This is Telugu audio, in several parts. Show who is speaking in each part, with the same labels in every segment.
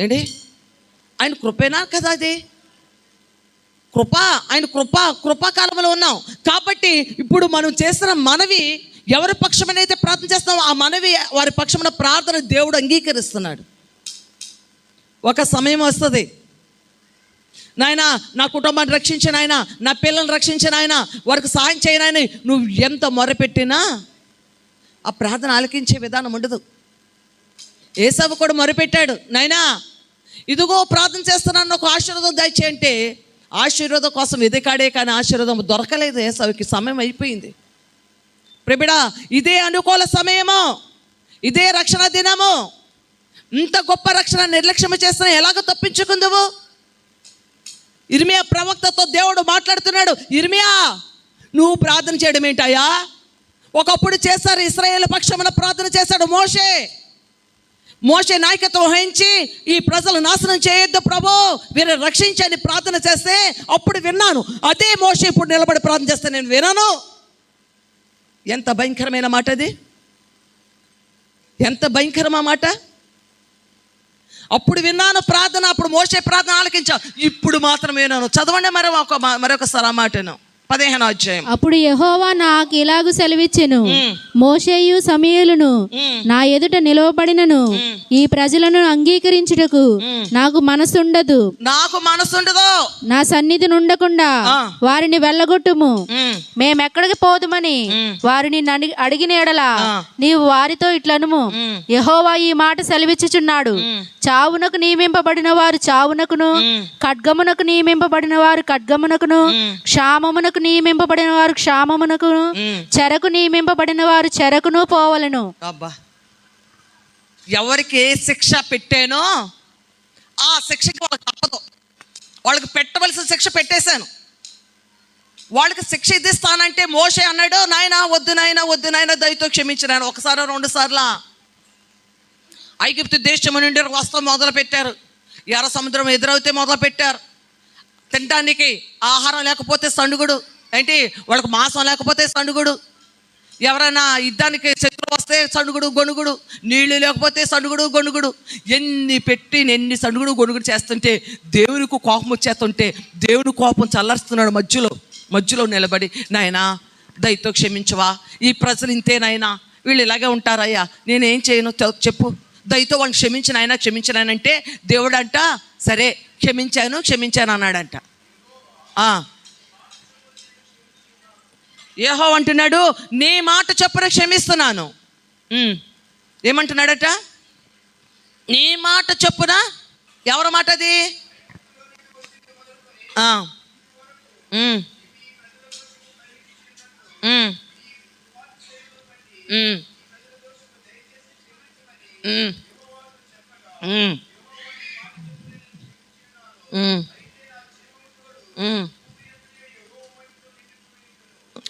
Speaker 1: ఏంటి? ఆయన కృపేనా కదా అది? కృప ఆయన కృప కృపాకాలంలో ఉన్నాం. కాబట్టి ఇప్పుడు మనం చేస్తున్న మనవి ఎవరి పక్షమనైతే ప్రార్థన చేస్తామో ఆ మనవి వారి పక్షమున ప్రార్థన దేవుడు అంగీకరిస్తున్నాడు. ఒక సమయం వస్తుంది. నాయన నా కుటుంబాన్ని రక్షించిన ఆయన నా పిల్లల్ని రక్షించిన ఆయన వారికి సహాయం చేయను ఆయన నువ్వు ఎంత మొరపెట్టినా ఆ ప్రార్థన ఆలకించే విధానం ఉండదు. ఏసావు కూడా మొరపెట్టాడు. నాయనా ఇదిగో ప్రార్థన చేస్తున్నాను ఒక ఆశీర్వాదం దయచేయంటే. ఆశీర్వాదం కోసం వెతికాడే కానీ ఆశీర్వాదం దొరకలేదు సవికి సమయం అయిపోయింది. ప్రబిడ ఇదే అనుకూల సమయము ఇదే రక్షణ దినము. ఇంత గొప్ప రక్షణ నిర్లక్ష్యం చేసిన ఎలాగ తప్పించుకుందువు? ఇర్మియా ప్రవక్తతో దేవుడు మాట్లాడుతున్నాడు ఇర్మియా నువ్వు ప్రార్థన చేయడం ఏంటయ్యా ఒకప్పుడు చేశారు ఇస్రాయేల్ పక్షమున ప్రార్థన చేశాడు మోషే. మోసే నాయకత్వం వహించి ఈ ప్రజలు నాశనం చేయొద్దు ప్రభు. వీరిని రక్షించని ప్రార్థన చేస్తే అప్పుడు విన్నాను. అదే మోసే ఇప్పుడు నిలబడి ప్రార్థన చేస్తే నేను వినను. ఎంత భయంకరమైన మాట అది. ఎంత భయంకరమా మాట. అప్పుడు విన్నాను ప్రార్థన అప్పుడు మోసే ప్రార్థన ఆలకించా ఇప్పుడు మాత్రం విన్నాను. చదవండి మరి ఒక మరొకసారి ఆ మాటను. పదిహేను అధ్యాయం
Speaker 2: అప్పుడు యెహోవా నాకు ఇలాగు సెలవిచ్చెను. మోషేయు సమయలును. నా ఎదుట నిలవబడినను ఈ ప్రజలను అంగీకరించుటకు నాకు మనసుండదు
Speaker 1: నాకు మనసు ఉండదు
Speaker 2: నా సన్నిధి నుండకుండా. వారిని వెళ్ళగొట్టుము మేమెక్కడికి పోదుమని. వారిని అడిగిన ఎడల. నీవు వారితో ఇట్లనుము
Speaker 1: మ్మ్.
Speaker 2: యెహోవా ఈ మాట సెలవిచ్చుచున్నాడు. చావునకు నియమింపబడిన వారు చావునకును. ఖడ్గమునకు నియమింపబడిన వారు ఖడ్గమునకును
Speaker 1: మ్మ్.
Speaker 2: క్షామమునకు నియమింపబడిన వారు క్షామమునకును
Speaker 1: మ్మ్.
Speaker 2: చెరకు నియమింపబడిన వారు చెరకును పోవలను.
Speaker 1: అబ్బా. ఎవరికి ఏ శిక్ష పెట్టానో ఆ శిక్షకి వాళ్ళకి తప్పదు వాళ్ళకి పెట్టవలసిన శిక్ష పెట్టేశాను. వాళ్ళకి శిక్ష ఇదిస్తానంటే మోషే అన్నాడు నాయన వద్దు నాయన వద్దు నాయన దయతో క్షమించినాను. ఒకసారి రెండు సార్లా ఐగిప్తు దేశం నుండి వస్త్రం మొదలు పెట్టారు ఎర్ర సముద్రం ఎదురవుతే మొదలు పెట్టారు తినడానికి ఆహారం లేకపోతే సండుగుడు. ఏంటి? వాళ్ళకి మాంసం లేకపోతే సండుగుడు. ఎవరైనా యుద్ధానికి శత్రువు వస్తే సండుగుడు గొణుగుడు. నీళ్ళు లేకపోతే సండుగుడు గొణుగుడు. ఎన్ని పెట్టి ఎన్ని సండుగుడు గొణుగుడు చేస్తుంటే దేవునికి కోపం వచ్చేస్తుంటే దేవుని కోపం చల్లరుస్తున్నాడు మధ్యలో. మధ్యలో నిలబడి నాయనా దయతో క్షమించవా? ఈ ప్రజలు ఇంతేనాయనా వీళ్ళు ఇలాగే ఉంటారయ్యా. నేనేం చేయను? చెప్పు. దయతో వాళ్ళని క్షమించిన ఆయన క్షమించినానంటే దేవుడు అంట సరే క్షమించాను క్షమించాను అన్నాడంట. ఏహో అంటున్నాడు నీ మాట చొప్పున క్షమిస్తున్నాను. ఏమంటున్నాడట? నీ మాట చొప్పున ఎవరి మాట అది? Mm.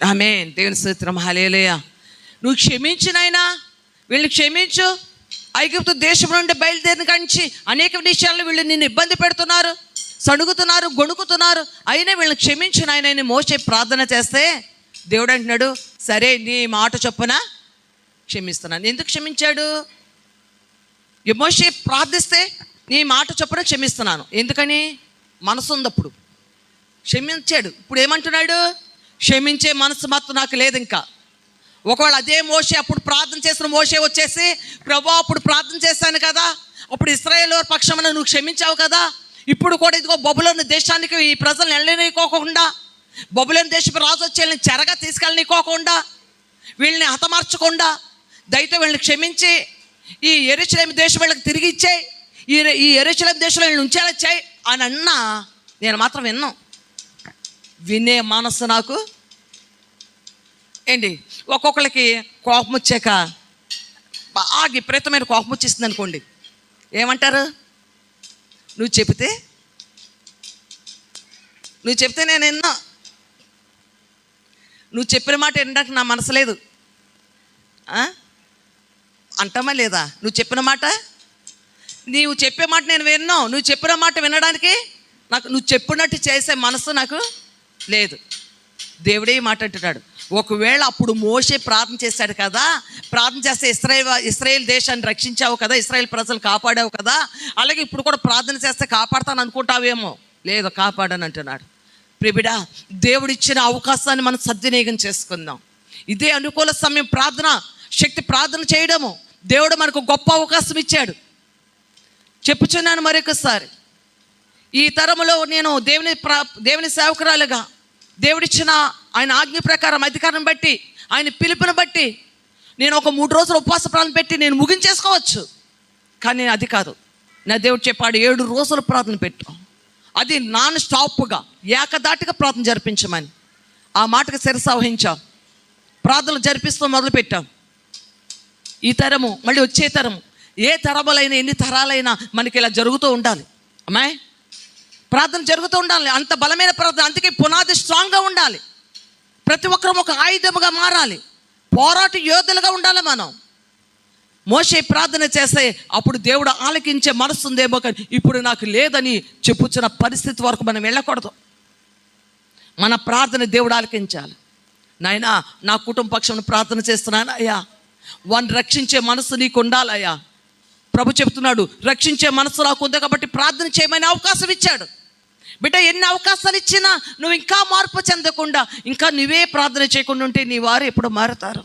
Speaker 1: ఆమె దేవుని సూత్రం హలేలయ నువ్వు క్షమించినైనా నాయనా క్షమించు. ఐగుప్తు దేశం నుండి బయలుదేరిన కంచి అనేక విషయాల్లో వీళ్ళు నిన్ను ఇబ్బంది పెడుతున్నారు సణుగుతున్నారు గొణుకుతున్నారు అయినా వీళ్ళని క్షమించు నాయన మోసే ప్రార్థన చేస్తే దేవుడు అంటున్నాడు సరే నీ మాట చొప్పున క్షమిస్తున్నాను. ఎందుకు క్షమించాడు? మోసే ప్రార్థిస్తే నీ మాట చొప్పున క్షమిస్తున్నాను. ఎందుకని? మనసు ఉందప్పుడు క్షమించాడు. ఇప్పుడు ఏమంటున్నాడు? క్షమించే మనసు మాత్రం నాకు లేదు ఇంకా. ఒకవేళ అదే మోసే అప్పుడు ప్రార్థన చేసిన మోసే వచ్చేసి ప్రభా అప్పుడు ప్రార్థన చేశాను కదా అప్పుడు ఇస్రాయేల్ వారి పక్షమున నువ్వు క్షమించావు కదా ఇప్పుడు కూడా ఇదిగో బొబులోని దేశానికి ఈ ప్రజలను వెళ్ళనికోకుండా బొబులోని దేశపు రాజు వచ్చి వీళ్ళని చెరగా తీసుకెళ్ళనికోకుండా వీళ్ళని హతమార్చకుండా దయతో వీళ్ళని క్షమించి ఈ ఎరుచలేమి దేశం వీళ్ళకి తిరిగి ఇచ్చేయి ఈ ఈ ఎరుచలేమి దేశంలో వీళ్ళని ఉంచేలా చేయి అని అన్నా నేను మాత్రం విన్నాను వినే మనసు నాకు? ఏంటి? ఒక్కొక్కరికి కోపం వచ్చాక బాగా విపరీతమైన కోపం వచ్చేసింది అనుకోండి. ఏమంటారు? నువ్వు చెబితే? నువ్వు చెప్తే నేను విన్నా. నువ్వు చెప్పిన మాట వినడానికి నా మనసు లేదు. అంటామా లేదా? నువ్వు చెప్పిన మాట? నీవు చెప్పే మాట నేను విన్నావు. నువ్వు చెప్పిన మాట వినడానికి నాకు నువ్వు చెప్పినట్టు చేసే మనసు నాకు లేదు. దేవుడే మాట అంటున్నాడు. ఒకవేళ అప్పుడు మోషే ప్రార్థన చేశాడు కదా ప్రార్థన చేస్తే ఇస్రాయేల్ ఇస్రాయేల్ దేశాన్ని రక్షించావు కదా ఇస్రాయేల్ ప్రజలు కాపాడావు కదా అలాగే ఇప్పుడు కూడా ప్రార్థన చేస్తే కాపాడతాను అనుకుంటావేమో. లేదు కాపాడని అంటున్నాడు. ప్రిబిడా దేవుడిచ్చిన అవకాశాన్ని మనం సద్వినియోగం చేసుకుందాం. ఇదే అనుకూల సమయం ప్రార్థన శక్తి ప్రార్థన చేయడము. దేవుడు మనకు గొప్ప అవకాశం ఇచ్చాడు. చెప్పుచున్నాను మరొకసారి. ఈ తరములో నేను దేవుని ప్రా దేవుని సేవకురాలుగా దేవుడిచ్చిన ఆయన ఆజ్ఞ ప్రకారం అధికారం బట్టి ఆయన పిలుపుని బట్టి నేను ఒక మూడు రోజులు ఉపవాస ప్రాణం పెట్టి నేను ముగించేసుకోవచ్చు. కానీ అది కాదు. నా దేవుడు చెప్పాడు ఏడు రోజులు ప్రార్థన పెట్టు. అది నాన్ స్టాప్గా ఏకదాటిగా ప్రార్థన జరిపించమని. ఆ మాటకు శిరస వహించాం. ప్రార్థనలు జరిపిస్తూ మొదలుపెట్టాం. ఈ తరము మళ్ళీ వచ్చే తరము ఏ తరములైనా ఎన్ని తరాలైనా మనకి ఇలా జరుగుతూ ఉండాలి. అమ్మాయి ప్రార్థన జరుగుతూ ఉండాలి. అంత బలమైన ప్రార్థన అందుకే పునాది స్ట్రాంగ్గా ఉండాలి. ప్రతి ఒక్కరం ఒక ఆయుధముగా మారాలి. పోరాట యోధులుగా ఉండాలి మనం. మోసే ప్రార్థన చేస్తే అప్పుడు దేవుడు ఆలకించే మనసు ఉందేమో కానీ ఇప్పుడు నాకు లేదని చెప్పుచ్చిన పరిస్థితి వరకు మనం వెళ్ళకూడదు. మన ప్రార్థన దేవుడు ఆలకించాలి. నాయనా నా కుటుంబ పక్షం ప్రార్థన చేస్తున్నాను అయ్యా. వాడిని రక్షించే మనసు నీకు ఉండాలయ్యా ప్రభు చెప్తున్నాడు రక్షించే మనసు నాకు ఉంది కాబట్టి ప్రార్థన చేయమని అవకాశం ఇచ్చాడు. బిడ్డ ఎన్ని అవకాశాలు ఇచ్చినా నువ్వు ఇంకా మార్పు చెందకుండా ఇంకా నువ్వే ప్రార్థన చేయకుండా ఉంటే నీ వారు ఎప్పుడు మారుతారు.